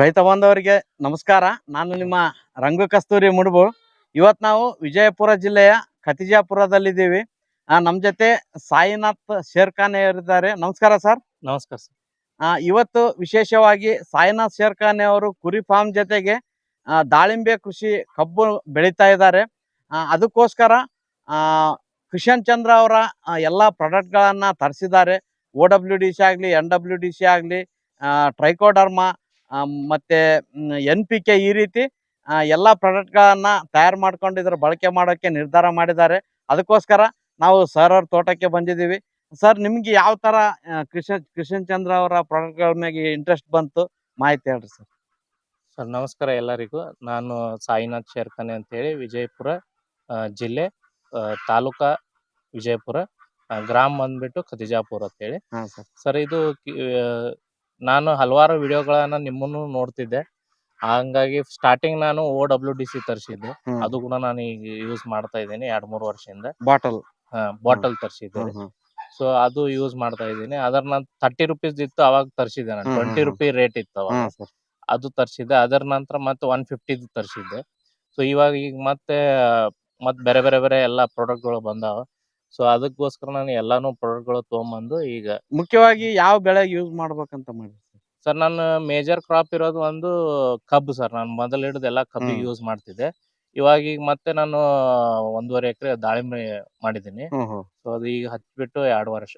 ರೈತ ಬಾಂಧವರಿಗೆ ನಮಸ್ಕಾರ. ನಾನು ನಿಮ್ಮ ರಂಗು ಕಸ್ತೂರಿ ಮುಡುಬು. ಇವತ್ ನಾವು ವಿಜಯಪುರ ಜಿಲ್ಲೆಯ ಖತಿಜಾಪುರದಲ್ಲಿದ್ದೀವಿ. ನಮ್ಮ ನಮ್ ಜೊತೆ ಸಾಯಿನಾಥ್ ಶೇರ್ಖಾನೆ ಇದ್ದಾರೆ ನಮಸ್ಕಾರ ಸರ್. ನಮಸ್ಕಾರ ಸರ್. ಇವತ್ತು ವಿಶೇಷವಾಗಿ ಸಾಯಿನಾಥ್ ಶೇರ್ಖಾನೆ ಅವರು ಕುರಿ ಫಾರ್ಮ್ ಜೊತೆಗೆ ದಾಳಿಂಬೆ ಕೃಷಿ ಕಬ್ಬು ಬೆಳೀತಾ ಇದ್ದಾರೆ. ಅದಕ್ಕೋಸ್ಕರ ಕಿಶನ್ ಚಂದ್ರ ಅವರ ಎಲ್ಲ ಪ್ರಾಡಕ್ಟ್ಗಳನ್ನು ಪ್ರಾಡಕ್ಟ್ಗಳನ್ನ ತರಿಸಿದ್ದಾರೆ. ಓ ಡಬ್ಲ್ಯೂ ಡಿ ಸಿ ಆಗಲಿ ಎನ್ ಡಬ್ಲ್ಯೂ ಡಿ ಸಿ ಆಗಲಿ ಟ್ರೈಕೋಡರ್ಮಾ ಮತ್ತೆ ಎನ್ ಪಿ ಕೆ ಈ ರೀತಿ ಎಲ್ಲ ಪ್ರಾಡಕ್ಟ್ಗಳನ್ನ ತಯಾರು ಮಾಡ್ಕೊಂಡು ಇದ್ರ ಬಳಕೆ ಮಾಡೋಕ್ಕೆ ನಿರ್ಧಾರ ಮಾಡಿದ್ದಾರೆ. ಅದಕ್ಕೋಸ್ಕರ ನಾವು ಸರ್ ಅವ್ರ ತೋಟಕ್ಕೆ ಬಂದಿದ್ದೀವಿ. ಸರ್ ನಿಮ್ಗೆ ಯಾವ ತರ ಕೃಷ್ಣ ಕೃಷ್ಣನ್ ಚಂದ್ರ ಅವರ ಪ್ರಾಡಕ್ಟ್ಗಳ ಮ್ಯಾಗೆ ಇಂಟ್ರೆಸ್ಟ್ ಬಂತು? ಮಾಹಿತಿ ಹೇಳ್ರಿ ಸರ್. ಸರ್ ನಮಸ್ಕಾರ ಎಲ್ಲರಿಗೂ. ನಾನು ಸಾಯಿನಾಥ್ ಶೇರ್ಖಾನೆ ಅಂತೇಳಿ ವಿಜಯಪುರ ಜಿಲ್ಲೆ ತಾಲೂಕಾ ವಿಜಯಪುರ ಗ್ರಾಮ್ ಬಂದ್ಬಿಟ್ಟು ಖತಿಜಾಪುರ ಅಂತೇಳಿ. ಹಾ ಸರ್. ಸರ್ ಇದು ನಾನು ಹಲವಾರು ವಿಡಿಯೋಗಳನ್ನ ನಿಮ್ಮನ್ನು ನೋಡ್ತಿದ್ದೆ. ಹಂಗಾಗಿ ಸ್ಟಾರ್ಟಿಂಗ್ ನಾನು ಓ ಡಬ್ಲ್ಯೂ ಡಿ ಸಿ ತರಿಸಿದ್ದೆ. ಅದು ಕೂಡ ನಾನು ಈಗ ಯೂಸ್ ಮಾಡ್ತಾ ಇದ್ದೀನಿ ಎರಡ್ ಮೂರು ವರ್ಷದಿಂದ. ಬಾಟಲ್ ಬಾಟಲ್ ತರಿಸಿದ್ದೆ ಸೊ ಅದು ಯೂಸ್ ಮಾಡ್ತಾ ಇದ್ದೀನಿ. ಅದರ ನಾನು ತರ್ಟಿ ರುಪೀಸ್ ಇತ್ತು ಅವಾಗ ತರಿಸಿದ್ದೆ ನಾನು. Hmm, hmm, twenty hmm. Rupee rate ಇತ್ತು ಅವಾಗ. ಅದು ತರಿಸಿದ್ದೆ. ಅದರ ನಂತರ ಮತ್ತೆ ಒನ್ ಫಿಫ್ಟಿದು ತರಿಸಿದ್ದೆ. ಸೊ ಇವಾಗ ಈಗ ಮತ್ತೆ ಮತ್ತೆ ಬೇರೆ ಬೇರೆ ಬೇರೆ ಎಲ್ಲ ಪ್ರಾಡಕ್ಟ್ಗಳು ಬಂದಾವ. ಸೊ ಅದಕ್ಕೋಸ್ಕರ ನಾನು ಎಲ್ಲಾನು ಪ್ರಾಡಕ್ಟ್ಗಳು ತೊಗೊಂಬಂದು ಈಗ ಮುಖ್ಯವಾಗಿ ಯಾವ ಬೆಳೆ ಯೂಸ್ ಮಾಡ್ಬೇಕಂತ ಮಾಡಿ ಸರ್? ನನ್ನ ಮೇಜರ್ ಕ್ರಾಪ್ ಇರೋದು ಒಂದು ಕಬ್ಬು ಸರ್. ನಾನು ಮೊದಲು ಹಿಡಿದು ಎಲ್ಲ ಕಬ್ಬು ಹ್ಮ್. ಯೂಸ್ ಮಾಡ್ತಿದ್ದೆ. ಇವಾಗ ಈಗ ಮತ್ತೆ ನಾನು ಒಂದೂವರೆ ಎಕರೆ ದಾಳಿಂಬೆ ಮಾಡಿದ್ದೀನಿ. ಸೊ ಅದು ಈಗ ಹಚ್ಬಿಟ್ಟು ಎರಡು ವರ್ಷ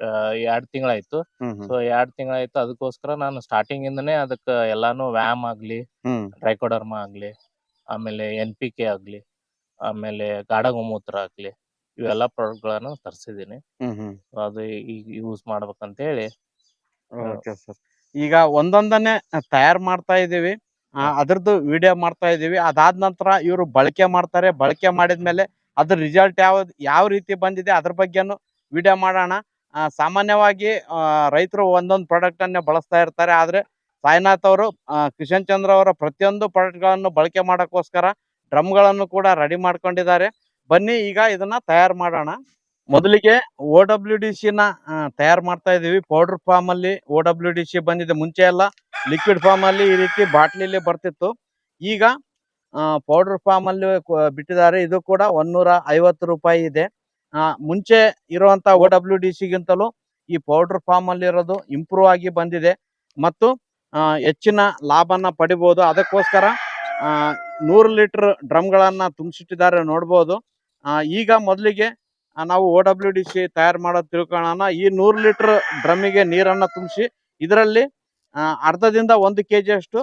ಎರಡು ತಿಂಗಳಾಯ್ತು. ಸೊ ಎರಡು ತಿಂಗಳಾಯ್ತು. ಅದಕ್ಕೋಸ್ಕರ ನಾನು ಸ್ಟಾರ್ಟಿಂಗ್ ಇಂದನೇ ಅದಕ್ಕೆ ಎಲ್ಲಾನು ವ್ಯಾಮ್ ಆಗ್ಲಿ ಟ್ರೈಕೋಡರ್ಮಾ ಆಗ್ಲಿ ಆಮೇಲೆ ಎನ್ ಪಿ ಕೆ ಆಗ್ಲಿ ಆಮೇಲೆ ಗಾಢ ಗೋಮೂತ್ರ ಆಗ್ಲಿ ಇವೆಲ್ಲ ಪ್ರಾಡಕ್ಟ್ ಗಳನ್ನ ಹ್ಮ್ ಹ್ಮ್. ಅದು ಈಗ ಯೂಸ್ ಮಾಡ್ಬೇಕಂತ ಹೇಳಿ ಓಕೆ ಸರ್. ಈಗ ಒಂದೊಂದನ್ನೇ ತಯಾರು ಮಾಡ್ತಾ ಇದೀವಿ ಆ, ಅದ್ರದ್ದು ವಿಡಿಯೋ ಮಾಡ್ತಾ ಇದೀವಿ ಅದಾದ ನಂತರ ಇವರು ಬಳಕೆ ಮಾಡ್ತಾರೆ. ಬಳಕೆ ಮಾಡಿದ್ಮೇಲೆ ಅದ್ರ ರಿಸಲ್ಟ್ ಯಾವ ಯಾವ ರೀತಿ ಬಂದಿದೆ ಅದ್ರ ಬಗ್ಗೆನು ವಿಡಿಯೋ ಮಾಡೋಣ. ಆ, ಸಾಮಾನ್ಯವಾಗಿ ರೈತರು ಒಂದೊಂದು ಪ್ರಾಡಕ್ಟ್ ಅನ್ನೇ ಬಳಸ್ತಾ ಇರ್ತಾರೆ. ಆದ್ರೆ ಸಾಯಿನಾಥ್ ಅವರು ಕಿಶನ್ ಚಂದ್ರ ಅವರ ಪ್ರತಿಯೊಂದು ಪ್ರಾಡಕ್ಟ್ಗಳನ್ನು ಬಳಕೆ ಮಾಡೋಕ್ಕೋಸ್ಕರ ಡ್ರಮ್ಗಳನ್ನು ಕೂಡ ರೆಡಿ ಮಾಡ್ಕೊಂಡಿದ್ದಾರೆ. ಬನ್ನಿ, ಈಗ ಇದನ್ನ ತಯಾರು ಮಾಡೋಣ. ಮೊದಲಿಗೆ ಓ ಡಬ್ಲ್ಯೂ ಡಿ ಸಿ ನ ತಯಾರು ಮಾಡ್ತಾ ಇದೀವಿ. ಪೌಡರ್ ಫಾರ್ಮ್ ಅಲ್ಲಿ ಓ ಡಬ್ಲ್ಯೂ ಡಿ ಸಿ ಬಂದಿದೆ. ಮುಂಚೆ ಎಲ್ಲ ಲಿಕ್ವಿಡ್ ಫಾರ್ಮ್ ಅಲ್ಲಿ ಈ ರೀತಿ ಬಾಟ್ಲಿಲಿ ಬರ್ತಿತ್ತು. ಈಗ ಪೌಡರ್ ಫಾರ್ಮ್ ಅಲ್ಲಿ ಬಿಟ್ಟಿದ್ದಾರೆ. ಇದು ಕೂಡ ಒಂದೂರ ಐವತ್ತು ರೂಪಾಯಿ ಇದೆ. ಮುಂಚೆ ಇರುವಂತ ಓ ಡಬ್ಲ್ಯೂ ಡಿ ಸಿಗಿಂತಲೂ ಈ ಪೌಡರ್ ಫಾರ್ಮ್ ಅಲ್ಲಿ ಇರೋದು ಇಂಪ್ರೂವ್ ಆಗಿ ಬಂದಿದೆ. ಮತ್ತು ಹೆಚ್ಚಿನ ಲಾಭನ ಪಡಿಬಹುದು ಅದಕ್ಕೋಸ್ಕರ ನೂರು ಲೀಟರ್ ಡ್ರಮ್ಗಳನ್ನ ತುಂಬಿಸಿಟ್ಟಿದ್ದಾರೆ. ನೋಡ್ಬೋದು. ಈಗ ಮೊದಲಿಗೆ ನಾವು ಓ ಡಬ್ಲ್ಯೂ ಡಿ ಸಿ ತಯಾರು ಮಾಡೋದು ತಿಳ್ಕೊಳ್ಳೋಣ ಈ ನೂರು ಲೀಟರ್ ಡ್ರಮ್ಮಿಗೆ ನೀರನ್ನು ತುಂಬಿಸಿ, ಇದರಲ್ಲಿ ಅರ್ಧದಿಂದ ಒಂದು ಕೆ ಜಿಯಷ್ಟು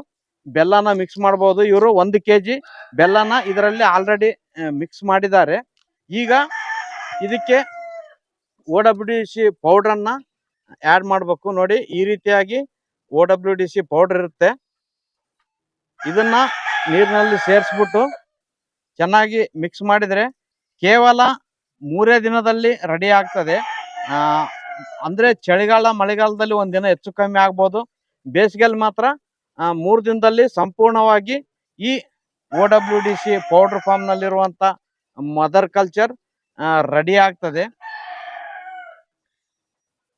ಬೆಲ್ಲನ ಮಿಕ್ಸ್ ಮಾಡ್ಬೋದು. ಇವರು ಒಂದು ಕೆ ಜಿ ಬೆಲ್ಲನ ಇದರಲ್ಲಿ ಆಲ್ರೆಡಿ ಮಿಕ್ಸ್ ಮಾಡಿದ್ದಾರೆ. ಈಗ ಇದಕ್ಕೆ ಓ ಡಬ್ಲ್ಯೂ ಡಿ ಸಿ ಪೌಡ್ರನ್ನು ಆ್ಯಡ್ ಮಾಡಬೇಕು. ನೋಡಿ, ಈ ರೀತಿಯಾಗಿ O W D C powder ಇರುತ್ತೆ. ಇದನ್ನು ನೀರಿನಲ್ಲಿ ಸೇರಿಸ್ಬಿಟ್ಟು ಚೆನ್ನಾಗಿ ಮಿಕ್ಸ್ ಮಾಡಿದರೆ ಕೇವಲ ಮೂರೇ ದಿನದಲ್ಲಿ ರೆಡಿ ಆಗ್ತದೆ. ಅಂದರೆ ಚಳಿಗಾಲ, ಮಳೆಗಾಲದಲ್ಲಿ ಒಂದಿನ ಹೆಚ್ಚು ಕಮ್ಮಿ ಆಗ್ಬೋದು. ಬೇಸಿಗೆಯಲ್ಲಿ ಮಾತ್ರ ಮೂರು ದಿನದಲ್ಲಿ ಸಂಪೂರ್ಣವಾಗಿ ಈ O W D C powder form ನಲ್ಲಿರುವಂತ mother culture ready ಆಗ್ತದೆ.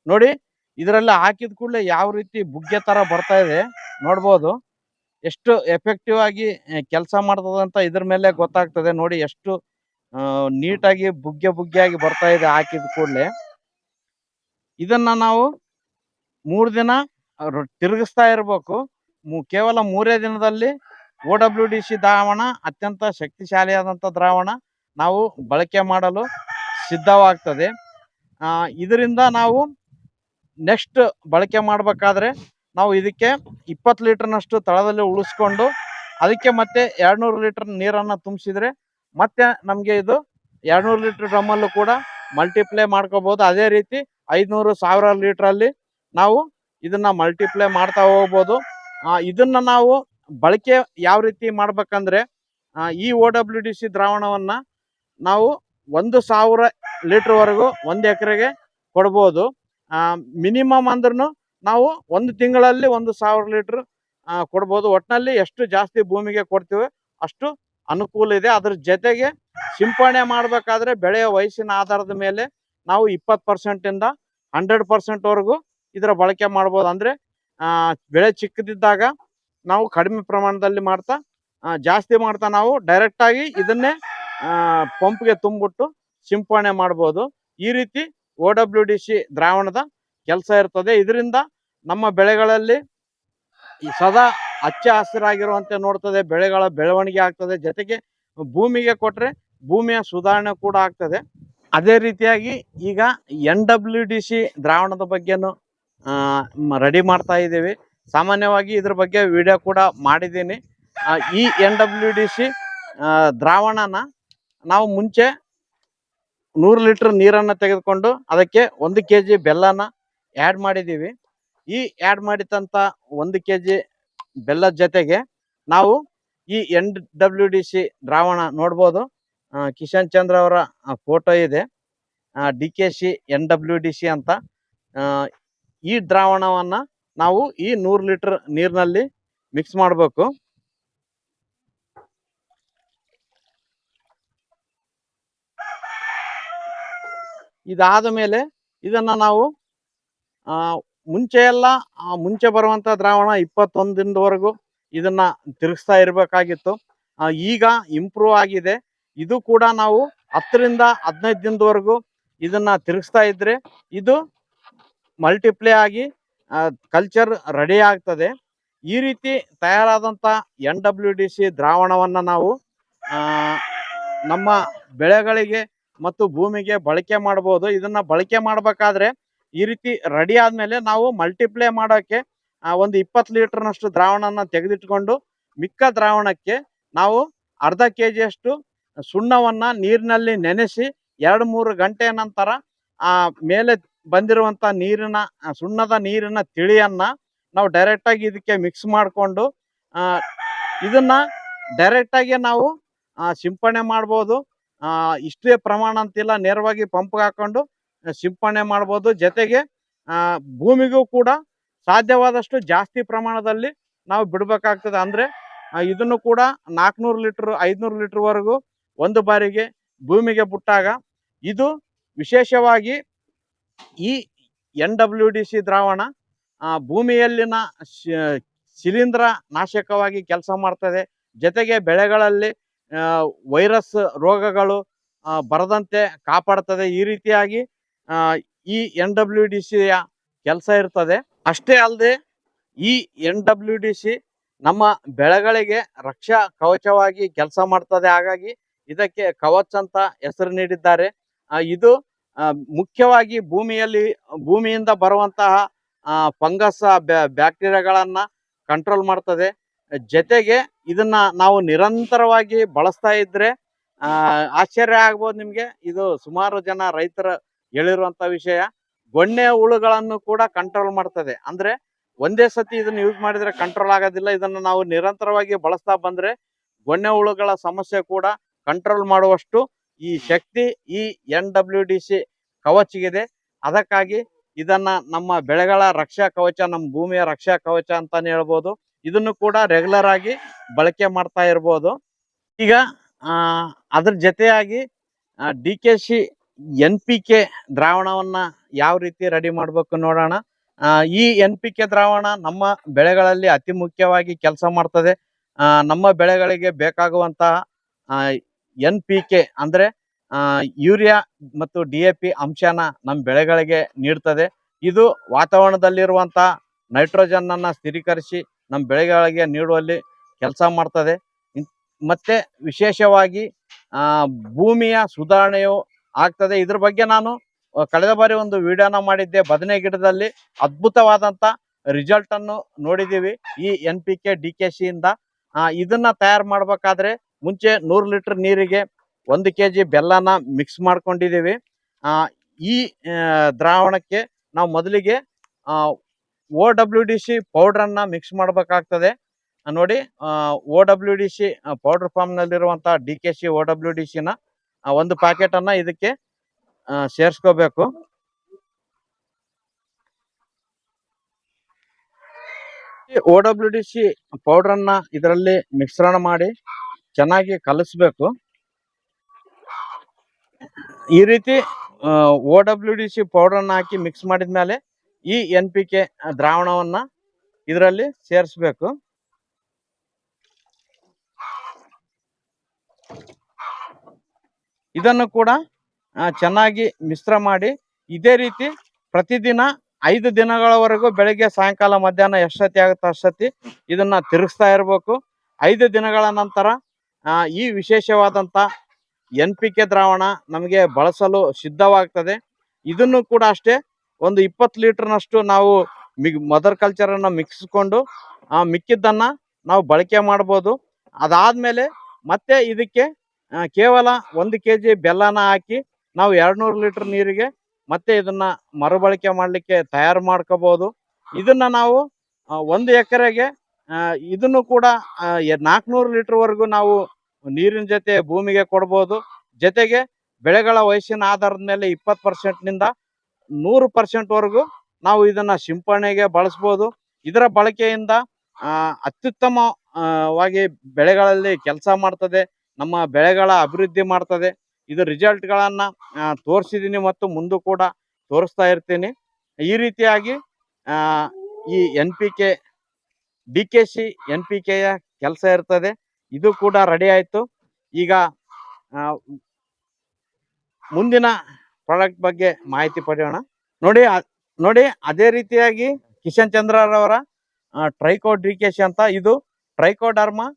ನೋಡಿ, ಇದರಲ್ಲಿ ಹಾಕಿದ ಕೂಡಲೇ ಯಾವ ರೀತಿ ಬುಗ್ಗೆ ತರ ಬರ್ತಾ ಇದೆ ನೋಡ್ಬೋದು. ಎಷ್ಟು ಎಫೆಕ್ಟಿವ್ ಆಗಿ ಕೆಲಸ ಮಾಡ್ತದಂತ ಇದ್ರ ಮೇಲೆ ಗೊತ್ತಾಗ್ತದೆ. ನೋಡಿ, ಎಷ್ಟು ನೀಟಾಗಿ ಬುಗ್ಗೆ ಬುಗ್ಗೆಯಾಗಿ ಬರ್ತಾ ಇದೆ ಹಾಕಿದ ಕೂಡಲೇ. ಇದನ್ನ ನಾವು ಮೂರು ದಿನ ತಿರುಗಿಸ್ತಾ ಇರಬೇಕು. ಕೇವಲ ಮೂರೇ ದಿನದಲ್ಲಿ ಓ ಡಬ್ಲ್ಯೂ ಡಿ ಸಿ ದ್ರಾವಣ, ಅತ್ಯಂತ ಶಕ್ತಿಶಾಲಿಯಾದಂಥ ದ್ರಾವಣ ನಾವು ಬಳಕೆ ಮಾಡಲು ಸಿದ್ಧವಾಗ್ತದೆ. ಇದರಿಂದ ನಾವು ನೆಕ್ಸ್ಟ್ ಬಳಕೆ ಮಾಡಬೇಕಾದ್ರೆ ನಾವು ಇದಕ್ಕೆ ಇಪ್ಪತ್ತು ಲೀಟರ್ನಷ್ಟು ತಳದಲ್ಲಿ ಉಳಿಸ್ಕೊಂಡು, ಅದಕ್ಕೆ ಮತ್ತೆ ಎರಡ್ನೂರು ಲೀಟರ್ ನೀರನ್ನು ತುಂಬಿಸಿದ್ರೆ ಮತ್ತೆ ನಮಗೆ ಇದು ಎರಡ್ನೂರು ಲೀಟರ್ ಡ್ರಮ್ಮಲ್ಲೂ ಕೂಡ ಮಲ್ಟಿಪ್ಲೈ ಮಾಡ್ಕೋಬಹುದು ಅದೇ ರೀತಿ ಐದ್ನೂರು ಸಾವಿರ ಲೀಟ್ರಲ್ಲಿ ನಾವು ಇದನ್ನ ಮಲ್ಟಿಪ್ಲೈ ಮಾಡ್ತಾ ಹೋಗ್ಬೋದು. ಇದನ್ನ ನಾವು ಬಳಕೆ ಯಾವ ರೀತಿ ಮಾಡ್ಬೇಕಂದ್ರೆ ಈ ಓ ಡಬ್ಲ್ಯೂ ಡಿ ಸಿ ದ್ರಾವಣವನ್ನ ನಾವು ಒಂದು ಸಾವಿರ ಲೀಟರ್ ವರೆಗೂ ಒಂದು ಎಕರೆಗೆ ಕೊಡ್ಬೋದು. ಮಿನಿಮಮ್ ಅಂದ್ರೂ ನಾವು ಒಂದು ತಿಂಗಳಲ್ಲಿ ಒಂದು ಸಾವಿರ ಲೀಟರ್ ಕೊಡ್ಬೋದು. ಒಟ್ಟಿನಲ್ಲಿ ಎಷ್ಟು ಜಾಸ್ತಿ ಭೂಮಿಗೆ ಕೊಡ್ತೀವಿ ಅಷ್ಟು ಅನುಕೂಲ ಇದೆ. ಅದ್ರ ಜೊತೆಗೆ ಸಿಂಪಡಣೆ ಮಾಡಬೇಕಾದ್ರೆ ಬೆಳೆಯ ವಯಸ್ಸಿನ ಆಧಾರದ ಮೇಲೆ ನಾವು ಇಪ್ಪತ್ತು ಪರ್ಸೆಂಟ್ ಇಂದ ಹಂಡ್ರೆಡ್ ಪರ್ಸೆಂಟ್ ವರೆಗೂ ಇದರ ಬಳಕೆ ಮಾಡ್ಬೋದು. ಅಂದ್ರೆ ಬೆಳೆ ಚಿಕ್ಕದಿದ್ದಾಗ ನಾವು ಕಡಿಮೆ ಪ್ರಮಾಣದಲ್ಲಿ ಮಾಡ್ತಾ ಜಾಸ್ತಿ ಮಾಡ್ತಾ ನಾವು ಡೈರೆಕ್ಟ್ ಆಗಿ ಇದನ್ನೇ ಪಂಪ್ಗೆ ತುಂಬಿಟ್ಟು ಸಿಂಪಡಣೆ ಮಾಡ್ಬೋದು. ಈ ರೀತಿ ಓ ಡಬ್ಲ್ಯೂ ಡಿ ಸಿ ದ್ರಾವಣದ ಕೆಲಸ ಇರ್ತದೆ. ಇದರಿಂದ ನಮ್ಮ ಬೆಳೆಗಳಲ್ಲಿ ಸದಾ ಹಚ್ಚ ಹಸಿರಾಗಿರುವಂತೆ ನೋಡ್ತದೆ, ಬೆಳೆಗಳ ಬೆಳವಣಿಗೆ ಆಗ್ತದೆ. ಜೊತೆಗೆ ಭೂಮಿಗೆ ಕೊಟ್ರೆ ಭೂಮಿಯ ಸುಧಾರಣೆ ಕೂಡ ಆಗ್ತದೆ. ಅದೇ ರೀತಿಯಾಗಿ ಈಗ ಎನ್ ಡಬ್ಲ್ಯೂ ಡಿ ಸಿ ದ್ರಾವಣದ ಬಗ್ಗೆನೂ ರೆಡಿ ಮಾಡ್ತಾ ಇದ್ದೀವಿ. ಸಾಮಾನ್ಯವಾಗಿ ಇದ್ರ ಬಗ್ಗೆ ವಿಡಿಯೋ ಕೂಡ ಮಾಡಿದ್ದೀನಿ. ಈ ಎನ್ ಡಬ್ಲ್ಯೂ ಡಿ ಸಿ ದ್ರಾವಣನ ನಾವು ಮುಂಚೆ ನೂರು ಲೀಟ್ರ್ ನೀರನ್ನು ತೆಗೆದುಕೊಂಡು ಅದಕ್ಕೆ ಒಂದು ಕೆ ಜಿ ಬೆಲ್ಲನ ಆ್ಯಡ್ ಮಾಡಿದ್ದೀವಿ. ಈ ಆ್ಯಡ್ ಮಾಡಿದಂಥ ಒಂದು ಕೆ ಜಿ ಬೆಲ್ಲದ ಜೊತೆಗೆ ನಾವು ಈ ಎನ್ ಡಬ್ಲ್ಯೂ ಡಿ ಸಿ ದ್ರಾವಣ ನೋಡ್ಬೋದು. ಕಿಶನ್ ಚಂದ್ರ ಅವರ ಫೋಟೋ ಇದೆ. D K C N W D C ಅಂತ. ಈ ದ್ರಾವಣವನ್ನು ನಾವು ಈ ನೂರು ಲೀಟರ್ ನೀರಿನಲ್ಲಿ ಮಿಕ್ಸ್ ಮಾಡಬೇಕು. ಇದಾದ ಮೇಲೆ ಇದನ್ನು ನಾವು ಮುಂಚೆ ಎಲ್ಲ ಮುಂಚೆ ಬರುವಂತ ದ್ರಾವಣ ಇಪ್ಪತ್ತೊಂದು ದಿನದವರೆಗೂ ಇದನ್ನ ತಿರುಗಿಸ್ತಾ ಇರಬೇಕಾಗಿತ್ತು. ಈಗ ಇಂಪ್ರೂವ್ ಆಗಿದೆ. ಇದು ಕೂಡ ನಾವು ಹತ್ತರಿಂದ ಹದಿನೈದು ದಿನದವರೆಗೂ ಇದನ್ನ ತಿರುಗಿಸ್ತಾ ಇದ್ರೆ ಇದು ಮಲ್ಟಿಪ್ಲೈ ಆಗಿ ಕಲ್ಚರ್ ರೆಡಿ ಆಗ್ತದೆ. ಈ ರೀತಿ ತಯಾರಾದಂಥ ಎನ್ ಡಬ್ಲ್ಯೂ ಡಿ ಸಿ ದ್ರಾವಣವನ್ನು ನಾವು ನಮ್ಮ ಬೆಳೆಗಳಿಗೆ ಮತ್ತು ಭೂಮಿಗೆ ಬಳಕೆ ಮಾಡ್ಬೋದು ಇದನ್ನ ಬಳಕೆ ಮಾಡಬೇಕಾದ್ರೆ ಈ ರೀತಿ ರೆಡಿ ಆದ್ಮೇಲೆ ನಾವು ಮಲ್ಟಿಪ್ಲೈ ಮಾಡೋಕೆ ಒಂದು ಇಪ್ಪತ್ತು ಲೀಟರ್ನಷ್ಟು ದ್ರಾವಣನ ತೆಗೆದಿಟ್ಕೊಂಡು ಮಿಕ್ಕ ದ್ರಾವಣಕ್ಕೆ ನಾವು ಅರ್ಧ ಕೆ ಜಿಯಷ್ಟು ಸುಣ್ಣವನ್ನ ನೀರಿನಲ್ಲಿ ನೆನೆಸಿ ಎರಡು ಮೂರು ಗಂಟೆ ನಂತರ, ಆ, ಮೇಲೆ ಬಂದಿರುವಂತ ನೀರಿನ ಸುಣ್ಣದ ನೀರಿನ ತಿಳಿಯನ್ನು ನಾವು ಡೈರೆಕ್ಟ್ ಆಗಿ ಇದಕ್ಕೆ ಮಿಕ್ಸ್ ಮಾಡಿಕೊಂಡು ಇದನ್ನ ಡೈರೆಕ್ಟ್ ಆಗಿ ನಾವು ಸಿಂಪಡಣೆ ಮಾಡ್ಬೋದು. ಇಷ್ಟೇ ಪ್ರಮಾಣ ಅಂತಿಲ್ಲ, ನೇರವಾಗಿ ಪಂಪ್ಗೆ ಹಾಕೊಂಡು ಸಿಂಪಡಣೆ ಮಾಡ್ಬೋದು. ಜೊತೆಗೆ ಭೂಮಿಗೂ ಕೂಡ ಸಾಧ್ಯವಾದಷ್ಟು ಜಾಸ್ತಿ ಪ್ರಮಾಣದಲ್ಲಿ ನಾವು ಬಿಡಬೇಕಾಗ್ತದೆ. ಅಂದ್ರೆ ಇದನ್ನು ಕೂಡ ನಾಲ್ಕುನೂರು ಲೀಟರ್, ಐದುನೂರು ಲೀಟರ್ ವರೆಗೂ ಒಂದು ಬಾರಿಗೆ ಭೂಮಿಗೆ ಬಿಟ್ಟಾಗ ಇದು ವಿಶೇಷವಾಗಿ ಈ ಎನ್ ಡಬ್ಲ್ಯೂ ಡಿ ಸಿ ದ್ರಾವಣ ಭೂಮಿಯಲ್ಲಿನ ಶಿಲೀಂಧ್ರ ನಾಶಕವಾಗಿ ಕೆಲಸ ಮಾಡ್ತದೆ. ಜೊತೆಗೆ ಬೆಳೆಗಳಲ್ಲಿ ವೈರಸ್ ರೋಗಗಳು ಬರದಂತೆ ಕಾಪಾಡ್ತದೆ. ಈ ರೀತಿಯಾಗಿ ಈ ಎನ್ ಡಬ್ಲ್ಯೂ ಡಿ ಸಿಯ ಕೆಲಸ ಇರ್ತದೆ. ಅಷ್ಟೇ ಅಲ್ಲದೆ ಈ ಎನ್ ಡಬ್ಲ್ಯೂ ಡಿ ಸಿ ನಮ್ಮ ಬೆಳೆಗಳಿಗೆ ರಕ್ಷಾ ಕವಚವಾಗಿ ಕೆಲಸ ಮಾಡ್ತದೆ. ಹಾಗಾಗಿ ಇದಕ್ಕೆ ಕವಚ್ ಅಂತ ಹೆಸರು ನೀಡಿದ್ದಾರೆ. ಇದು ಮುಖ್ಯವಾಗಿ ಭೂಮಿಯಲ್ಲಿ, ಭೂಮಿಯಿಂದ ಬರುವಂತಹ ಫಂಗಸ್ ಬ್ಯಾಕ್ಟೀರಿಯಾಗಳನ್ನ ಕಂಟ್ರೋಲ್ ಮಾಡ್ತದೆ. ಜೊತೆಗೆ ಇದನ್ನ ನಾವು ನಿರಂತರವಾಗಿ ಬಳಸ್ತಾ ಇದ್ರೆ ಆಶ್ಚರ್ಯ ಆಗ್ಬೋದು ನಿಮಗೆ. ಇದು ಸುಮಾರು ಜನ ರೈತರ ಹೇಳಿರುವಂತ ವಿಷಯ ಗೊಣ್ಣೆ ಹುಳುಗಳನ್ನು ಕೂಡ ಕಂಟ್ರೋಲ್ ಮಾಡ್ತದೆ. ಅಂದ್ರೆ ಒಂದೇ ಸತಿ ಇದನ್ನ ಯೂಸ್ ಮಾಡಿದ್ರೆ ಕಂಟ್ರೋಲ್ ಆಗೋದಿಲ್ಲ. ಇದನ್ನ ನಾವು ನಿರಂತರವಾಗಿ ಬಳಸ್ತಾ ಬಂದ್ರೆ ಗೊಣ್ಣೆ ಹುಳುಗಳ ಸಮಸ್ಯೆ ಕೂಡ ಕಂಟ್ರೋಲ್ ಮಾಡುವಷ್ಟು ಈ ಶಕ್ತಿ ಈ ಎನ್ ಡಬ್ಲ್ಯೂ ಡಿ ಸಿ ಕವಚಿಗಿದೆ. ಅದಕ್ಕಾಗಿ ಇದನ್ನ ನಮ್ಮ ಬೆಳೆಗಳ ರಕ್ಷಾ ಕವಚ, ನಮ್ಮ ಭೂಮಿಯ ರಕ್ಷಾ ಕವಚ ಅಂತಾನೆ ಹೇಳ್ಬೋದು. ಇದನ್ನು ಕೂಡ ರೆಗ್ಯುಲರ್ ಆಗಿ ಬಳಕೆ ಮಾಡ್ತಾ ಇರ್ಬೋದು. ಈಗ ಅದ್ರ ಜೊತೆಯಾಗಿ D K C N P K ದ್ರಾವಣವನ್ನ ಯಾವ ರೀತಿ ರೆಡಿ ಮಾಡ್ಬೇಕು ನೋಡೋಣ. ಈ ಎನ್ ಪಿ ಕೆ ದ್ರಾವಣ ನಮ್ಮ ಬೆಳೆಗಳಲ್ಲಿ ಅತಿ ಮುಖ್ಯವಾಗಿ ಕೆಲಸ ಮಾಡ್ತದೆ. ನಮ್ಮ ಬೆಳೆಗಳಿಗೆ ಬೇಕಾಗುವಂತಹ ಎನ್ ಪಿ ಕೆ ಅಂದ್ರೆ ಯೂರಿಯಾ ಮತ್ತು ಡಿ ಎ ಪಿ ಅಂಶನ ನಮ್ಮ ಬೆಳೆಗಳಿಗೆ ನೀಡ್ತದೆ. ಇದು ವಾತಾವರಣದಲ್ಲಿರುವಂತಹ ನೈಟ್ರೋಜನ್ ಅನ್ನ ಸ್ಥಿರೀಕರಿಸಿ ನಮ್ಮ ಬೆಳೆಗಳಿಗೆ ನೀಡುವಲ್ಲಿ ಕೆಲಸ ಮಾಡ್ತದೆ. ಮತ್ತೆ ವಿಶೇಷವಾಗಿ ಭೂಮಿಯ ಸುಧಾರಣೆಯು ಆಗ್ತದೆ. ಇದ್ರ ಬಗ್ಗೆ ನಾನು ಕಳೆದ ಬಾರಿ ಒಂದು ವಿಡಿಯೋನ ಮಾಡಿದ್ದೆ. ಬದನೆ ಗಿಡದಲ್ಲಿ ಅದ್ಭುತವಾದಂತ ರಿಸಲ್ಟ್ ಅನ್ನು ನೋಡಿದೀವಿ ಈ N P K D K C ಇಂದ. ಇದನ್ನ ತಯಾರು ಮಾಡ್ಬೇಕಾದ್ರೆ ಮುಂಚೆ ನೂರು ಲೀಟರ್ ನೀರಿಗೆ ಒಂದು ಕೆ ಜಿ ಬೆಲ್ಲನ ಮಿಕ್ಸ್ ಮಾಡ್ಕೊಂಡಿದೀವಿ ಆ, ಈ ದ್ರಾವಣಕ್ಕೆ ನಾವು ಮೊದಲಿಗೆ ಓ ಡಬ್ಲ್ಯೂ ಡಿ ಸಿ ಪೌಡ್ರನ್ನ ಮಿಕ್ಸ್ ಮಾಡಬೇಕಾಗ್ತದೆ. ನೋಡಿ O W D C powder form ನಲ್ಲಿರುವಂತಹ D K C O W D ಸಿನ ಒಂದು ಪ್ಯಾಕೆಟ್ ಅನ್ನ ಇದಕ್ಕೆ ಸೇರಿಸ್ಕೋಬೇಕು. O W D C powder ಅನ್ನ ಇದರಲ್ಲಿ ಮಿಶ್ರಣ ಮಾಡಿ ಚೆನ್ನಾಗಿ ಕಲಿಸ್ಬೇಕು. ಈ ರೀತಿ O W D C powder ಹಾಕಿ ಮಿಕ್ಸ್ ಮಾಡಿದ್ಮೇಲೆ ಈ ಎನ್ ಪಿ ಕೆ ದ್ರಾವಣವನ್ನ ಇದರಲ್ಲಿ ಸೇರಿಸ್ಬೇಕು. ಇದನ್ನು ಕೂಡ ಚೆನ್ನಾಗಿ ಮಿಶ್ರ ಮಾಡಿ, ಇದೇ ರೀತಿ ಪ್ರತಿದಿನ ಐದು ದಿನಗಳವರೆಗೂ ಬೆಳಿಗ್ಗೆ, ಸಾಯಂಕಾಲ, ಮಧ್ಯಾಹ್ನ ಎಷ್ಟೊತ್ತಿ ಆಗುತ್ತೆ ಅಷ್ಟೊತ್ತಿ ಇದನ್ನ ತಿರುಗಿಸ್ತಾ ಇರಬೇಕು. ಐದು ದಿನಗಳ ನಂತರ ಈ ವಿಶೇಷವಾದಂಥ ಎನ್ ಪಿ ಕೆ ದ್ರಾವಣ ನಮಗೆ ಬಳಸಲು ಸಿದ್ಧವಾಗ್ತದೆ. ಇದನ್ನು ಕೂಡ ಅಷ್ಟೇ ಒಂದು ಇಪ್ಪತ್ತು ಲೀಟರ್ನಷ್ಟು ನಾವು ಮಿಗ್, ಮದರ್ ಕಲ್ಚರನ್ನು ಮಿಕ್ಸ್ಕೊಂಡು ಮಿಕ್ಕಿದ್ದನ್ನ ನಾವು ಬಳಕೆ ಮಾಡ್ಬೋದು. ಅದಾದಮೇಲೆ ಮತ್ತೆ ಇದಕ್ಕೆ ಕೇವಲ ಒಂದು ಕೆ ಜಿ ಬೆಲ್ಲನ ಹಾಕಿ ನಾವು ಎರಡ್ನೂರು ಲೀಟರ್ ನೀರಿಗೆ ಮತ್ತೆ ಇದನ್ನ ಮರುಬಳಕೆ ಮಾಡಲಿಕ್ಕೆ ತಯಾರು ಮಾಡ್ಕೋಬಹುದು ಇದನ್ನ ನಾವು ಒಂದು ಎಕರೆಗೆ ಇದನ್ನು ಕೂಡ ನಾಲ್ಕುನೂರು ಲೀಟರ್ ವರೆಗೂ ನಾವು ನೀರಿನ ಜೊತೆ ಭೂಮಿಗೆ ಕೊಡ್ಬೋದು. ಜೊತೆಗೆ ಬೆಳೆಗಳ ವಯಸ್ಸಿನ ಆಧಾರದ ಮೇಲೆ ಇಪ್ಪತ್ತು ಪರ್ಸೆಂಟ್ನಿಂದ ನೂರು ಪರ್ಸೆಂಟ್ವರೆಗೂ ನಾವು ಇದನ್ನ ಸಿಂಪರಣೆಗೆ ಬಳಸ್ಬೋದು. ಇದರ ಬಳಕೆಯಿಂದ ಅತ್ಯುತ್ತಮವಾಗಿ ಬೆಳೆಗಳಲ್ಲಿ ಕೆಲಸ ಮಾಡ್ತದೆ. ನಮ್ಮ ಬೆಳೆಗಳ ಅಭಿವೃದ್ಧಿ ಮಾಡ್ತದೆ. ಇದು ರಿಸಲ್ಟ್ಗಳನ್ನು ತೋರಿಸಿದ್ದೀನಿ ಮತ್ತು ಮುಂದೆ ಕೂಡ ತೋರಿಸ್ತಾ ಇರ್ತೀನಿ. ಈ ರೀತಿಯಾಗಿ ಈ N P K D K C N P ಕೆಯ ಕೆಲಸ ಇರ್ತದೆ. ಇದು ಕೂಡ ರೆಡಿ ಆಯಿತು. ಈಗ ಮುಂದಿನ ಪ್ರಾಡಕ್ಟ್ ಬಗ್ಗೆ ಮಾಹಿತಿ ಪಡೆಯೋಣ. ನೋಡಿ ನೋಡಿ ಅದೇ ರೀತಿಯಾಗಿ ಕಿಶನ್ ಚಂದ್ರರವರ ಟ್ರೈಕೋ ಡಿ ಕೆ ಸಿ ಅಂತ. ಇದು ಟ್ರೈಕೋಡರ್ಮ ಆ,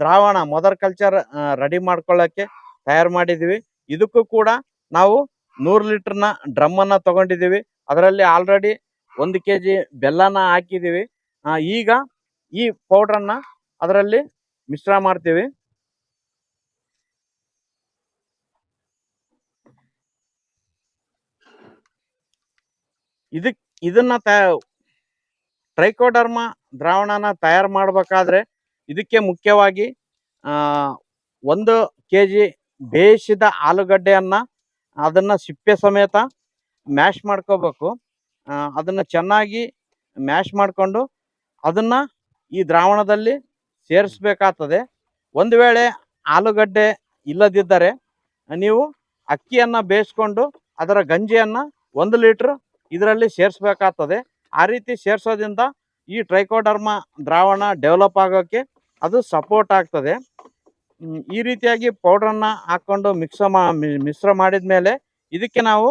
ದ್ರಾವಣ ಮದರ್ ಕಲ್ಚರ್ ರೆಡಿ ಮಾಡ್ಕೊಳ್ಳೋಕ್ಕೆ ತಯಾರು ಮಾಡಿದ್ದೀವಿ. ಇದಕ್ಕೂ ಕೂಡ ನಾವು ನೂರು ಲೀಟರ್ನ ಡ್ರಮ್ಮನ್ನು ತಗೊಂಡಿದ್ದೀವಿ. ಅದರಲ್ಲಿ ಆಲ್ರೆಡಿ ಒಂದು ಕೆ ಜಿ ಬೆಲ್ಲನ ಹಾಕಿದೀವಿ ಆ, ಈಗ ಈ ಪೌಡ್ರನ್ನ ಅದರಲ್ಲಿ ಮಿಶ್ರ ಮಾಡ್ತೀವಿ. ಇದಕ್ ಇದನ್ನ ತ ಟ್ರೈಕೋಡರ್ಮ ದ್ರಾವಣನ ತಯಾರು ಮಾಡ್ಬೇಕಾದ್ರೆ ಇದಕ್ಕೆ ಮುಖ್ಯವಾಗಿ ಒಂದು ಕೆ ಜಿ ಬೇಯಿಸಿದ ಆಲೂಗಡ್ಡೆಯನ್ನು ಅದನ್ನ ಸಿಪ್ಪೆ ಸಮೇತ ಮ್ಯಾಶ್ ಮಾಡ್ಕೋಬೇಕು. ಅದನ್ನ ಚೆನ್ನಾಗಿ ಮ್ಯಾಶ್ ಮಾಡಿಕೊಂಡು ಅದನ್ನ ಈ ದ್ರಾವಣದಲ್ಲಿ ಸೇರಿಸ್ಬೇಕಾಗ್ತದೆ. ಒಂದು ವೇಳೆ ಆಲೂಗಡ್ಡೆ ಇಲ್ಲದಿದ್ದರೆ ನೀವು ಅಕ್ಕಿಯನ್ನು ಬೇಯಿಸ್ಕೊಂಡು ಅದರ ಗಂಜಿಯನ್ನು ಒಂದು ಲೀಟ್ರ್ ಇದರಲ್ಲಿ ಸೇರಿಸ್ಬೇಕಾಗ್ತದೆ. ಆ ರೀತಿ ಸೇರಿಸೋದ್ರಿಂದ ಈ ಟ್ರೈಕೋಡರ್ಮ ದ್ರಾವಣ ಡೆವಲಪ್ ಆಗೋಕ್ಕೆ ಅದು ಸಪೋರ್ಟ್ ಆಗ್ತದೆ. ಈ ರೀತಿಯಾಗಿ ಪೌಡ್ರನ್ನ ಹಾಕೊಂಡು ಮಿಕ್ಸ ಮಾ ಮಿಶ್ರ ಮಾಡಿದ ಮೇಲೆ ಇದಕ್ಕೆ ನಾವು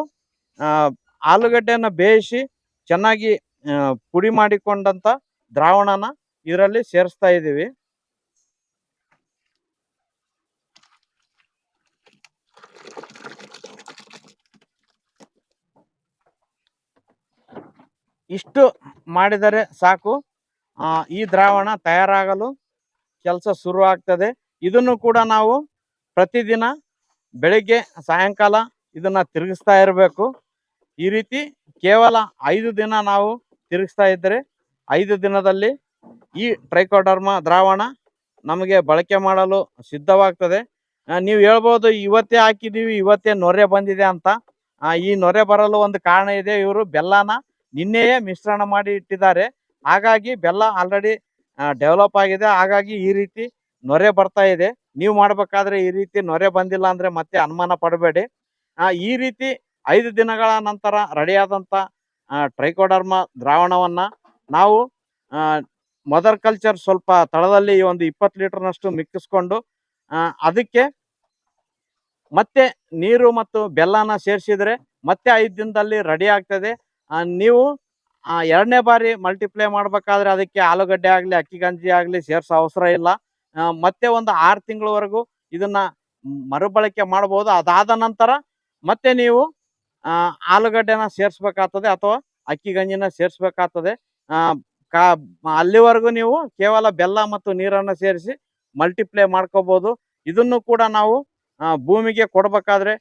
ಆಲೂಗಡ್ಡೆಯನ್ನು ಬೇಯಿಸಿ ಚೆನ್ನಾಗಿ ಪುಡಿ ಮಾಡಿಕೊಂಡಂತ ದ್ರಾವಣನ ಇದರಲ್ಲಿ ಸೇರಿಸ್ತಾ ಇದ್ದೀವಿ. ಇಷ್ಟು ಮಾಡಿದರೆ ಸಾಕು. ಈ ದ್ರಾವಣ ತಯಾರಾಗಲು ಕೆಲಸ ಶುರು ಆಗ್ತದೆ. ಇದನ್ನು ಕೂಡ ನಾವು ಪ್ರತಿದಿನ ಬೆಳಿಗ್ಗೆ, ಸಾಯಂಕಾಲ ಇದನ್ನ ತಿರುಗಿಸ್ತಾ ಇರಬೇಕು. ಈ ರೀತಿ ಕೇವಲ ಐದು ದಿನ ನಾವು ತಿರುಗಿಸ್ತಾ ಇದ್ದರೆ ಐದು ದಿನದಲ್ಲಿ ಈ ಟ್ರೈಕೋಡರ್ಮ ದ್ರಾವಣ ನಮಗೆ ಬಳಕೆ ಮಾಡಲು ಸಿದ್ಧವಾಗ್ತದೆ. ನೀವು ಹೇಳ್ಬೋದು ಇವತ್ತೇ ಹಾಕಿದ್ದೀವಿ ಇವತ್ತೇ ನೊರೆ ಬಂದಿದೆ ಅಂತ. ಈ ನೊರೆ ಬರಲು ಒಂದು ಕಾರಣ ಇದೆ. ಇವರು ಬೆಲ್ಲನ ನಿನ್ನೆಯೇ ಮಿಶ್ರಣ ಮಾಡಿ ಇಟ್ಟಿದ್ದಾರೆ. ಹಾಗಾಗಿ ಬೆಲ್ಲ ಆಲ್ರೆಡಿ ಡೆವಲಪ್ ಆಗಿದೆ. ಹಾಗಾಗಿ ಈ ರೀತಿ ನೊರೆ ಬರ್ತಾ ಇದೆ. ನೀವು ಮಾಡಬೇಕಾದ್ರೆ ಈ ರೀತಿ ನೊರೆ ಬಂದಿಲ್ಲ ಅಂದ್ರೆ ಮತ್ತೆ ಅನುಮಾನ ಪಡಬೇಡಿ. ಈ ರೀತಿ ಐದು ದಿನಗಳ ನಂತರ ರೆಡಿಯಾದಂಥ ಟ್ರೈಕೋಡರ್ಮ ದ್ರಾವಣವನ್ನ ನಾವು ಮದರ್ ಕಲ್ಚರ್ ಸ್ವಲ್ಪ ತಳದಲ್ಲಿ ಒಂದು ಇಪ್ಪತ್ತು ಲೀಟರ್ನಷ್ಟು ಮಿಕ್ಕಿಸ್ಕೊಂಡು ಅದಕ್ಕೆ ಮತ್ತೆ ನೀರು ಮತ್ತು ಬೆಲ್ಲನ ಸೇರಿಸಿದ್ರೆ ಮತ್ತೆ ಐದು ದಿನದಲ್ಲಿ ರೆಡಿ ಆಗ್ತದೆ. ನೀವು ಆ, ಎರಡನೇ ಬಾರಿ ಮಲ್ಟಿಪ್ಲೈ ಮಾಡ್ಬೇಕಾದ್ರೆ ಅದಕ್ಕೆ ಆಲೂಗಡ್ಡೆ ಆಗಲಿ ಅಕ್ಕಿ ಗಂಜಿ ಆಗಲಿ ಸೇರ್ಸೋ ಅವಸರ ಇಲ್ಲ. ಮತ್ತೆ ಒಂದು ಆರು ತಿಂಗಳವರೆಗೂ ಇದನ್ನ ಮರುಬಳಕೆ ಮಾಡಬಹುದು ಅದಾದ ನಂತರ ಮತ್ತೆ ನೀವು ಆಲೂಗಡ್ಡೆನ ಸೇರ್ಸ್ಬೇಕಾಗ್ತದೆ ಅಥವಾ ಅಕ್ಕಿ ಗಂಜಿನ ಸೇರಿಸ್ಬೇಕಾಗ್ತದೆ. ಕಾ ಅಲ್ಲಿವರೆಗೂ ನೀವು ಕೇವಲ ಬೆಲ್ಲ ಮತ್ತು ನೀರನ್ನು ಸೇರಿಸಿ ಮಲ್ಟಿಪ್ಲೈ ಮಾಡ್ಕೋಬಹುದು ಇದನ್ನು ಕೂಡ ನಾವು ಭೂಮಿಗೆ ಕೊಡಬೇಕಾದ್ರೆ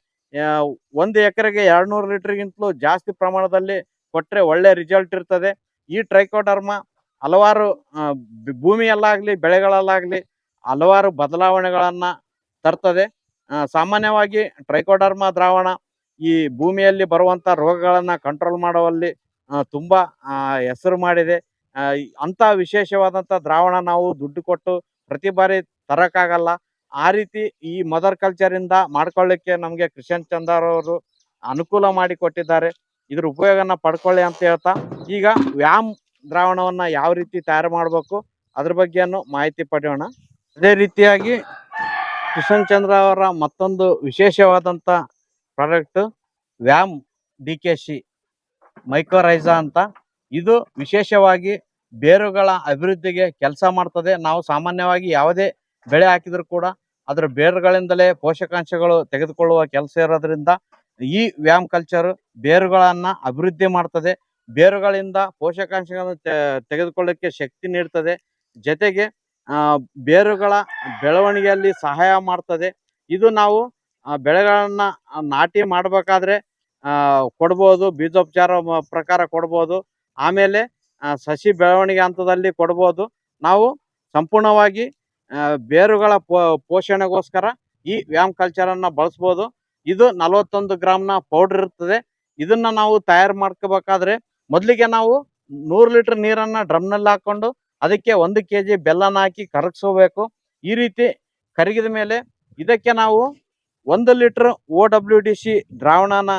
ಒಂದು ಎಕರೆಗೆ ಎರಡ್ನೂರು ಲೀಟರ್ಗಿಂತಲೂ ಜಾಸ್ತಿ ಪ್ರಮಾಣದಲ್ಲಿ ಕೊಟ್ರೆ ಒಳ್ಳೆ ರಿಸಲ್ಟ್ ಇರ್ತದೆ. ಈ ಟ್ರೈಕೋಡರ್ಮ ಹಲವಾರು ಭೂಮಿಯಲ್ಲಾಗಲಿ, ಬೆಳೆಗಳಲ್ಲಾಗಲಿ ಹಲವಾರು ಬದಲಾವಣೆಗಳನ್ನ ತರ್ತದೆ. ಸಾಮಾನ್ಯವಾಗಿ ಟ್ರೈಕೋಡರ್ಮ ದ್ರಾವಣ ಈ ಭೂಮಿಯಲ್ಲಿ ಬರುವಂತ ರೋಗಗಳನ್ನ ಕಂಟ್ರೋಲ್ ಮಾಡುವಲ್ಲಿ ತುಂಬ ಹೆಸರು ಮಾಡಿದೆ. ಅಂಥ ವಿಶೇಷವಾದಂಥ ದ್ರಾವಣ ನಾವು ದುಡ್ಡು ಕೊಟ್ಟು ಪ್ರತಿ ಬಾರಿ ತರೋಕ್ಕಾಗಲ್ಲ. ಆ ರೀತಿ ಈ ಮದರ್ ಕಲ್ಚರ್ ಇಂದ ಮಾಡ್ಕೊಳ್ಳಿಕ್ಕೆ ನಮಗೆ ಕ್ರಿಶನ್ ಚಂದರ್ ಅವರು ಅನುಕೂಲ ಮಾಡಿ ಕೊಟ್ಟಿದ್ದಾರೆ. ಇದ್ರ ಉಪಯೋಗನ ಪಡ್ಕೊಳ್ಳಿ ಅಂತ ಹೇಳ್ತಾ, ಈಗ ವ್ಯಾಮ್ ದ್ರಾವಣವನ್ನ ಯಾವ ರೀತಿ ತಯಾರು ಮಾಡಬೇಕು, ಅದ್ರ ಬಗ್ಗೆಯನ್ನು ಮಾಹಿತಿ ಪಡೆಯೋಣ. ಅದೇ ರೀತಿಯಾಗಿ ಕಿಶನ್ ಚಂದ್ರ ಅವರ ಮತ್ತೊಂದು ವಿಶೇಷವಾದಂತ product VAM D K C ಅಂತ. ಇದು ವಿಶೇಷವಾಗಿ ಬೇರುಗಳ ಅಭಿವೃದ್ಧಿಗೆ ಕೆಲಸ ಮಾಡ್ತದೆ. ನಾವು ಸಾಮಾನ್ಯವಾಗಿ ಯಾವುದೇ ಬೆಳೆ ಹಾಕಿದ್ರು ಕೂಡ, ಅದರ ಬೇರುಗಳಿಂದಲೇ ಪೋಷಕಾಂಶಗಳು ತೆಗೆದುಕೊಳ್ಳುವ ಕೆಲಸ ಇರೋದ್ರಿಂದ ಈ ವ್ಯಾಮ್ ಕಲ್ಚರ್ ಬೇರುಗಳನ್ನ ಅಭಿವೃದ್ಧಿ ಮಾಡ್ತದೆ. ಬೇರುಗಳಿಂದ ಪೋಷಕಾಂಶಗಳನ್ನು ತೆಗೆದುಕೊಳ್ಳಕ್ಕೆ ಶಕ್ತಿ ನೀಡ್ತದೆ. ಜೊತೆಗೆ ಬೇರುಗಳ ಬೆಳವಣಿಗೆಯಲ್ಲಿ ಸಹಾಯ ಮಾಡ್ತದೆ. ಇದು ನಾವು ಬೆಳೆಗಳನ್ನ ನಾಟಿ ಮಾಡಬೇಕಾದ್ರೆ ಕೊಡ್ಬೋದು, ಬೀಜೋಪಚಾರ ಪ್ರಕಾರ ಕೊಡ್ಬೋದು. ಆಮೇಲೆ ಸಸಿ ಬೆಳವಣಿಗೆ ಹಂತದಲ್ಲಿ ಕೊಡ್ಬೋದು. ನಾವು ಸಂಪೂರ್ಣವಾಗಿ ಬೇರುಗಳ ಪೋಷಣೆಗೋಸ್ಕರ ಈ ವ್ಯಾಮ್ ಕಲ್ಚರ್ ಅನ್ನ ಬಳಸ್ಬೋದು. ಇದು ನಲವತ್ತೊಂದು ಗ್ರಾಮ್ನ ಪೌಡರ್ ಇರ್ತದೆ. ಇದನ್ನ ನಾವು ತಯಾರು ಮಾಡ್ಕೋಬೇಕಾದ್ರೆ ಮೊದಲಿಗೆ ನಾವು ನೂರು ಲೀಟರ್ ನೀರನ್ನ ಡ್ರಮ್ನಲ್ಲಿ ಹಾಕೊಂಡು ಅದಕ್ಕೆ ಒಂದು ಕೆ ಜಿ ಬೆಲ್ಲನ ಹಾಕಿ ಕರಗಿಸ್ಕೋಬೇಕು. ಈ ರೀತಿ ಕರಗಿದ ಮೇಲೆ ಇದಕ್ಕೆ ನಾವು ಒಂದು litre O W D C ದ್ರಾವಣನ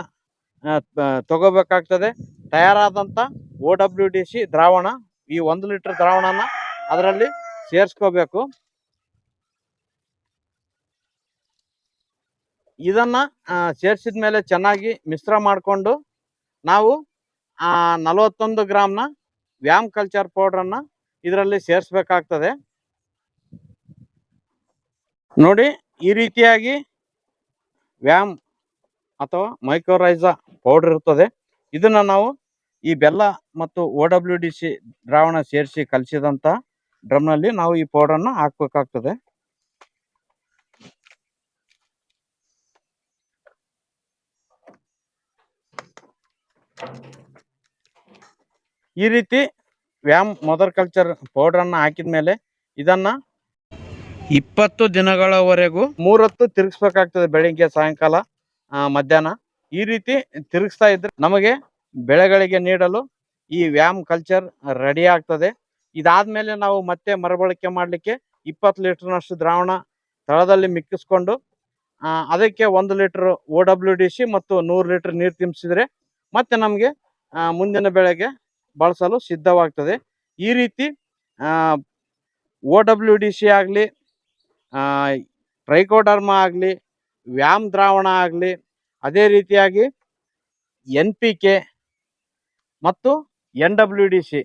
ತಗೋಬೇಕಾಗ್ತದೆ. ತಯಾರಾದಂಥ ಓ ಡಬ್ಲ್ಯೂ ಡಿ ಸಿ ದ್ರಾವಣ, ಈ ಒಂದು ಲೀಟರ್ ದ್ರಾವಣನ ಅದರಲ್ಲಿ ಸೇರಿಸ್ಕೋಬೇಕು. ಇದನ್ನ ಸೇರಿಸಿದ ಮೇಲೆ ಚೆನ್ನಾಗಿ ಮಿಶ್ರ ಮಾಡಿಕೊಂಡು ನಾವು ನಲವತ್ತೊಂದು ಗ್ರಾಮ್ನ ವ್ಯಾಮ್ ಕಲ್ಚರ್ ಪೌಡ್ರನ್ನ ಇದರಲ್ಲಿ ಸೇರಿಸ್ಬೇಕಾಗ್ತದೆ. ನೋಡಿ, ಈ ರೀತಿಯಾಗಿ ವ್ಯಾಮ್ ಅಥವಾ ಮೈಕ್ರೋರೈಸ ಪೌಡರ್ ಇರ್ತದೆ. ಇದನ್ನ ನಾವು ಈ ಬೆಲ್ಲ ಮತ್ತು ಓ ಡಬ್ಲ್ಯೂ ಡಿ ಸಿ ದ್ರಾವಣ ಸೇರಿಸಿ ಕಲಿಸಿದಂತ ಡ್ರಮ್ನಲ್ಲಿ ನಾವು ಈ ಪೌಡರ್ನ ಹಾಕ್ಬೇಕಾಗ್ತದೆ. ಈ ರೀತಿ ವ್ಯಾಮ್ ಮದರ್ ಕಲ್ಚರ್ ಪೌಡ್ರನ್ನು ಹಾಕಿದ ಮೇಲೆ ಇದನ್ನ ಇಪ್ಪತ್ತು ದಿನಗಳವರೆಗೂ ಮೂರತ್ತು ತಿರುಗಿಸ್ಬೇಕಾಗ್ತದೆ ಬೆಳಿಗ್ಗೆ, ಸಾಯಂಕಾಲ ಮಧ್ಯಾಹ್ನ. ಈ ರೀತಿ ತಿರುಗಿಸ್ತಾ ಇದ್ರೆ ನಮಗೆ ಬೆಳೆಗಳಿಗೆ ನೀಡಲು ಈ ವ್ಯಾಮ್ ಕಲ್ಚರ್ ರೆಡಿ ಆಗ್ತದೆ. ಇದಾದ್ಮೇಲೆ ನಾವು ಮತ್ತೆ ಮರುಬಳಕೆ ಮಾಡಲಿಕ್ಕೆ ಇಪ್ಪತ್ತು ಲೀಟರ್ನಷ್ಟು ದ್ರಾವಣ ತಳದಲ್ಲಿ ಮಿಕ್ಕಿಸ್ಕೊಂಡು ಅದಕ್ಕೆ ಒಂದು ಲೀಟರ್ ಡಿ ಸಿ ಮತ್ತು ನೂರು ಲೀಟರ್ ನೀರು ತುಂಬಿಸಿದ್ರೆ ಮತ್ತೆ ನಮಗೆ ಮುಂದಿನ ಬೆಳೆಗೆ ಬಳಸಲು ಸಿದ್ಧವಾಗ್ತದೆ. ಈ ರೀತಿ ಓ ಡಬ್ಲ್ಯೂ ಡಿ ಸಿ ಆಗಲಿ ಟ್ರೈಕೋಡರ್ಮಾ ಆಗಲಿ, ವ್ಯಾಮ್ ದ್ರಾವಣ ಆಗಲಿ, ಅದೇ ರೀತಿಯಾಗಿ ಎನ್ ಪಿ ಕೆ ಮತ್ತು ಎನ್ ಡಬ್ಲ್ಯೂ ಡಿ ಸಿ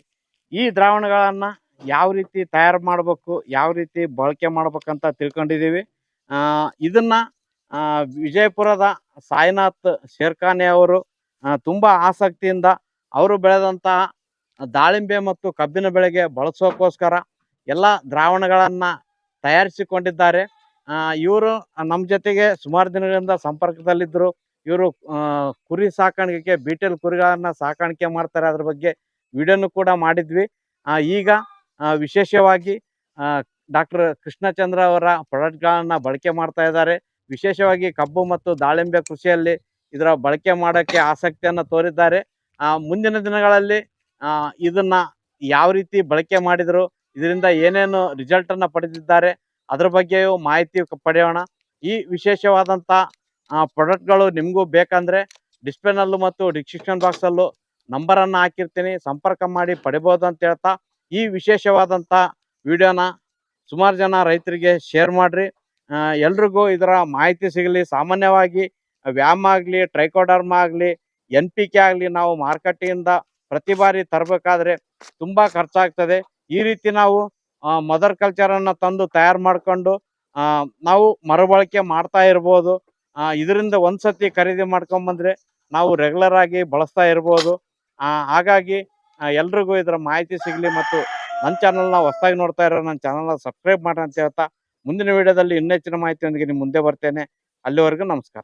ಈ ದ್ರಾವಣಗಳನ್ನು ಯಾವ ರೀತಿ ತಯಾರು ಮಾಡಬೇಕು, ಯಾವ ರೀತಿ ಬಳಕೆ ಮಾಡ್ಬೇಕಂತ ತಿಳ್ಕೊಂಡಿದ್ದೀವಿ. ಇದನ್ನು ವಿಜಯಪುರದ ಸಾಯಿನಾಥ್ ಶೇರ್ಖಾನೆ ಅವರು ತುಂಬಾ ಆಸಕ್ತಿಯಿಂದ ಅವರು ಬೆಳೆದಂತಹ ದಾಳಿಂಬೆ ಮತ್ತು ಕಬ್ಬಿನ ಬೆಳೆಗೆ ಬಳಸೋಕ್ಕೋಸ್ಕರ ಎಲ್ಲ ದ್ರಾವಣಗಳನ್ನ ತಯಾರಿಸಿಕೊಂಡಿದ್ದಾರೆ. ಇವರು ನಮ್ಮ ಜೊತೆಗೆ ಸುಮಾರು ದಿನಗಳಿಂದ ಸಂಪರ್ಕದಲ್ಲಿದ್ದರು ಇವರು ಕುರಿ ಸಾಕಾಣಿಕೆಗೆ, ಬೀಟೆಲ್ ಕುರಿಗಳನ್ನು ಸಾಕಾಣಿಕೆ ಮಾಡ್ತಾರೆ ಅದ್ರ ಬಗ್ಗೆ ವಿಡಿಯೋನು ಕೂಡ ಮಾಡಿದ್ವಿ. ಈಗ ವಿಶೇಷವಾಗಿ ಡಾಕ್ಟರ್ ಕೃಷ್ಣಚಂದ್ರ ಅವರ ಪ್ರಾಡಕ್ಟ್ಗಳನ್ನು ಬಳಕೆ ಮಾಡ್ತಾ ಇದ್ದಾರೆ. ವಿಶೇಷವಾಗಿ ಕಬ್ಬು ಮತ್ತು ದಾಳಿಂಬೆ ಕೃಷಿಯಲ್ಲಿ ಇದರ ಬಳಕೆ ಮಾಡೋಕ್ಕೆ ಆಸಕ್ತಿಯನ್ನು ತೋರಿದ್ದಾರೆ. ಮುಂದಿನ ದಿನಗಳಲ್ಲಿ ಇದನ್ನ ಯಾವ ರೀತಿ ಬಳಕೆ ಮಾಡಿದ್ರು, ಇದರಿಂದ ಏನೇನು ರಿಸಲ್ಟನ್ನು ಪಡೆದಿದ್ದಾರೆ, ಅದ್ರ ಬಗ್ಗೆಯೂ ಮಾಹಿತಿ ಪಡೆಯೋಣ. ಈ ವಿಶೇಷವಾದಂತ ಪ್ರಾಡಕ್ಟ್ಗಳು ನಿಮಗೂ ಬೇಕಂದ್ರೆ ಡಿಸ್ಪ್ಲೇನಲ್ಲೂ ಮತ್ತು ಡಿಸ್ಕ್ರಿಪ್ಷನ್ ಬಾಕ್ಸಲ್ಲೂ ನಂಬರನ್ನು ಹಾಕಿರ್ತೀನಿ. ಸಂಪರ್ಕ ಮಾಡಿ ಪಡಿಬೋದು ಅಂತ ಹೇಳ್ತಾ, ಈ ವಿಶೇಷವಾದಂಥ ವಿಡಿಯೋನ ಸುಮಾರು ಜನ ರೈತರಿಗೆ ಶೇರ್ ಮಾಡ್ರಿ. ಎಲ್ರಿಗೂ ಇದರ ಮಾಹಿತಿ ಸಿಗಲಿ. ಸಾಮಾನ್ಯವಾಗಿ ವ್ಯಾಮ್ ಆಗಲಿ, ಟ್ರೈಕೋಡರ್ಮ್ ಆಗಲಿ, ಎನ್ ಪಿ ಕೆ ಆಗಲಿ ನಾವು ಮಾರುಕಟ್ಟೆಯಿಂದ ಪ್ರತಿ ಬಾರಿ ತರಬೇಕಾದ್ರೆ ತುಂಬ ಖರ್ಚಾಗ್ತದೆ. ಈ ರೀತಿ ನಾವು ಮದರ್ ಕಲ್ಚರನ್ನು ತಂದು ತಯಾರು ಮಾಡಿಕೊಂಡು ನಾವು ಮರುಬಳಕೆ ಮಾಡ್ತಾ ಇರ್ಬೋದು. ಇದರಿಂದ ಒಂದ್ಸತಿ ಖರೀದಿ ಮಾಡ್ಕೊಂಬಂದ್ರೆ ನಾವು ರೆಗ್ಯುಲರ್ ಆಗಿ ಬಳಸ್ತಾ ಇರ್ಬೋದು. ಹಾಗಾಗಿ ಎಲ್ರಿಗೂ ಇದರ ಮಾಹಿತಿ ಸಿಗಲಿ ಮತ್ತು ನನ್ನ ಚಾನಲ್ನ ಹೊಸದಾಗಿ ನೋಡ್ತಾ ಇರೋ ನನ್ನ ಚಾನಲ್ನ ಸಬ್ಸ್ಕ್ರೈಬ್ ಮಾಡ್ರಿ ಅಂತ ಹೇಳ್ತಾ ಮುಂದಿನ ವಿಡಿಯೋದಲ್ಲಿ ಇನ್ನೆಚ್ಚಿನ ಮಾಹಿತಿಯೊಂದಿಗೆ ನಿಮ್ಮ ಮುಂದೆ ಬರ್ತೇನೆ. ಅಲ್ಲಿವರೆಗೂ ನಮಸ್ಕಾರ.